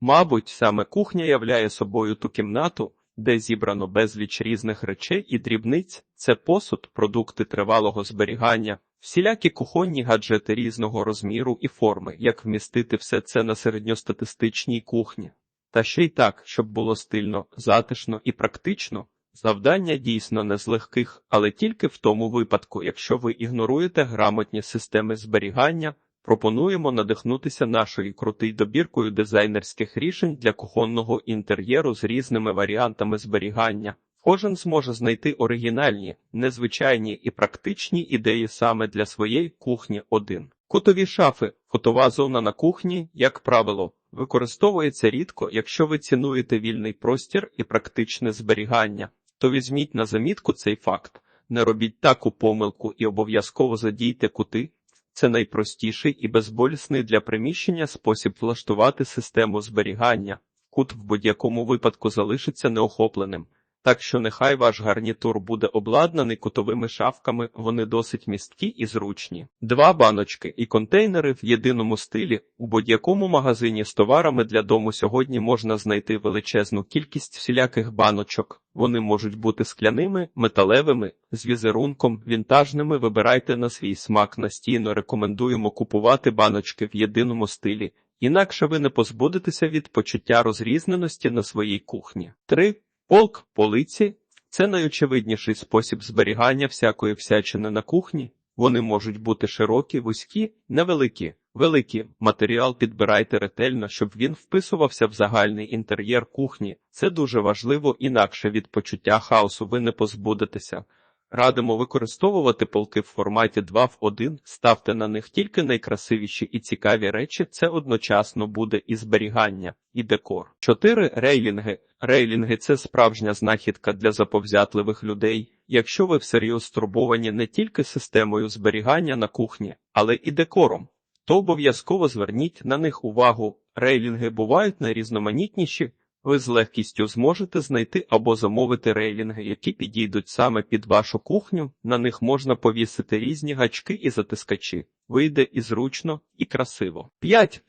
Мабуть, саме кухня являє собою ту кімнату, де зібрано безліч різних речей і дрібниць, це посуд, продукти тривалого зберігання, всілякі кухонні гаджети різного розміру і форми, як вмістити все це на середньостатистичній кухні. Та ще й так, щоб було стильно, затишно і практично. Завдання дійсно не з легких, але тільки в тому випадку, якщо ви ігноруєте грамотні системи зберігання, пропонуємо надихнутися нашою крутий добіркою дизайнерських рішень для кухонного інтер'єру з різними варіантами зберігання. Кожен зможе знайти оригінальні, незвичайні і практичні ідеї саме для своєї кухні один. Кутові шафи, кутова зона на кухні, як правило, використовується рідко, якщо ви цінуєте вільний простір і практичне зберігання, то візьміть на замітку цей факт. Не робіть таку помилку і обов'язково задійте кути. Це найпростіший і безболісний для приміщення спосіб влаштувати систему зберігання. Кут в будь-якому випадку залишиться неохопленим. Так що нехай ваш гарнітур буде обладнаний кутовими шафками, вони досить місткі і зручні. Два баночки і контейнери в єдиному стилі. У будь-якому магазині з товарами для дому сьогодні можна знайти величезну кількість всіляких баночок. Вони можуть бути скляними, металевими, з візерунком, вінтажними. Вибирайте на свій смак. Настійно рекомендуємо купувати баночки в єдиному стилі. Інакше ви не позбудетеся від почуття розрізненості на своїй кухні. 3. Полк, полиці це найочевидніший спосіб зберігання всякої всячини на кухні. Вони можуть бути широкі, вузькі, невеликі, великі. Матеріал підбирайте ретельно, щоб він вписувався в загальний інтер'єр кухні. Це дуже важливо, інакше від почуття хаосу ви не позбудетеся. Радимо використовувати полки в форматі 2 в 1, ставте на них тільки найкрасивіші і цікаві речі, це одночасно буде і зберігання, і декор. 4. Рейлінги. Рейлінги це справжня знахідка для заповзятливих людей. Якщо ви всерйоз стурбовані не тільки системою зберігання на кухні, але і декором, то обов'язково зверніть на них увагу. Рейлінги бувають найрізноманітніші. Ви з легкістю зможете знайти або замовити рейлінги, які підійдуть саме під вашу кухню. На них можна повісити різні гачки і затискачі. Вийде і зручно, і красиво. 5.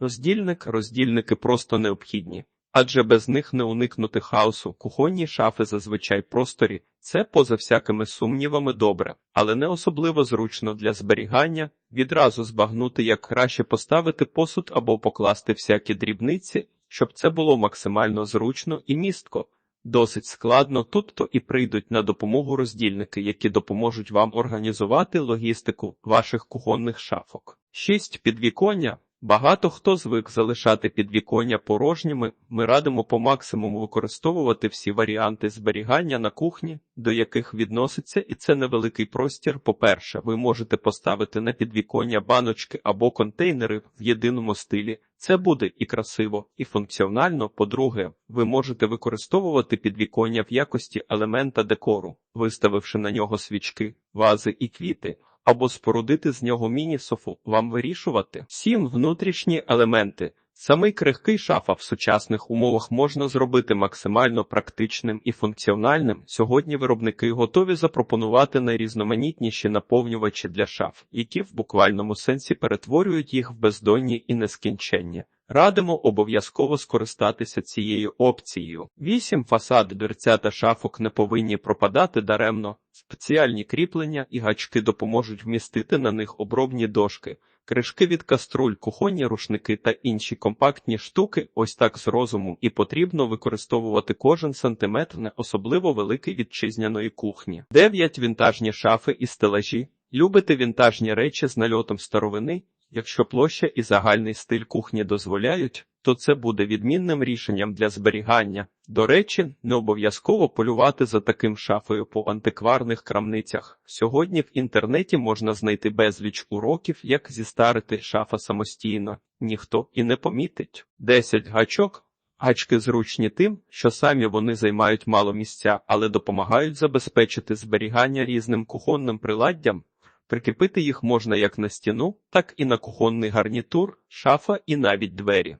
Роздільник. Роздільники просто необхідні, адже без них не уникнути хаосу. Кухонні шафи зазвичай просторі. Це поза всякими сумнівами добре, але не особливо зручно для зберігання. Відразу збагнути, як краще поставити посуд або покласти всякі дрібниці щоб це було максимально зручно і містко. Досить складно, тут то і прийдуть на допомогу роздільники, які допоможуть вам організувати логістику ваших кухонних шафок. 6. Підвіконня. Багато хто звик залишати підвіконня порожніми. Ми радимо по максимуму використовувати всі варіанти зберігання на кухні, до яких відноситься, і це невеликий простір. По-перше, ви можете поставити на підвіконня баночки або контейнери в єдиному стилі. Це буде і красиво, і функціонально. По-друге, ви можете використовувати підвіконня в якості елемента декору, виставивши на нього свічки, вази і квіти або спорудити з нього міні-софу, вам вирішувати. Сім внутрішні елементи. Самий крихкий шафа в сучасних умовах можна зробити максимально практичним і функціональним. Сьогодні виробники готові запропонувати найрізноманітніші наповнювачі для шаф, які в буквальному сенсі перетворюють їх в бездонні і нескінченні. Радимо обов'язково скористатися цією опцією. Вісім фасад дверця та шафок не повинні пропадати даремно. Спеціальні кріплення і гачки допоможуть вмістити на них обробні дошки, кришки від каструль, кухонні рушники та інші компактні штуки. Ось так з розумом і потрібно використовувати кожен сантиметр не особливо великий вітчизняної кухні. Дев'ять вінтажні шафи і стелажі. Любите вінтажні речі з нальотом старовини. Якщо площа і загальний стиль кухні дозволяють, то це буде відмінним рішенням для зберігання. До речі, не обов'язково полювати за таким шафою по антикварних крамницях. Сьогодні в інтернеті можна знайти безліч уроків, як зістарити шафа самостійно, ніхто і не помітить. 10 гачок. Гачки зручні тим, що самі вони займають мало місця, але допомагають забезпечити зберігання різним кухонним приладдям. Прикріпити їх можна як на стіну, так і на кухонний гарнітур, шафа і навіть двері.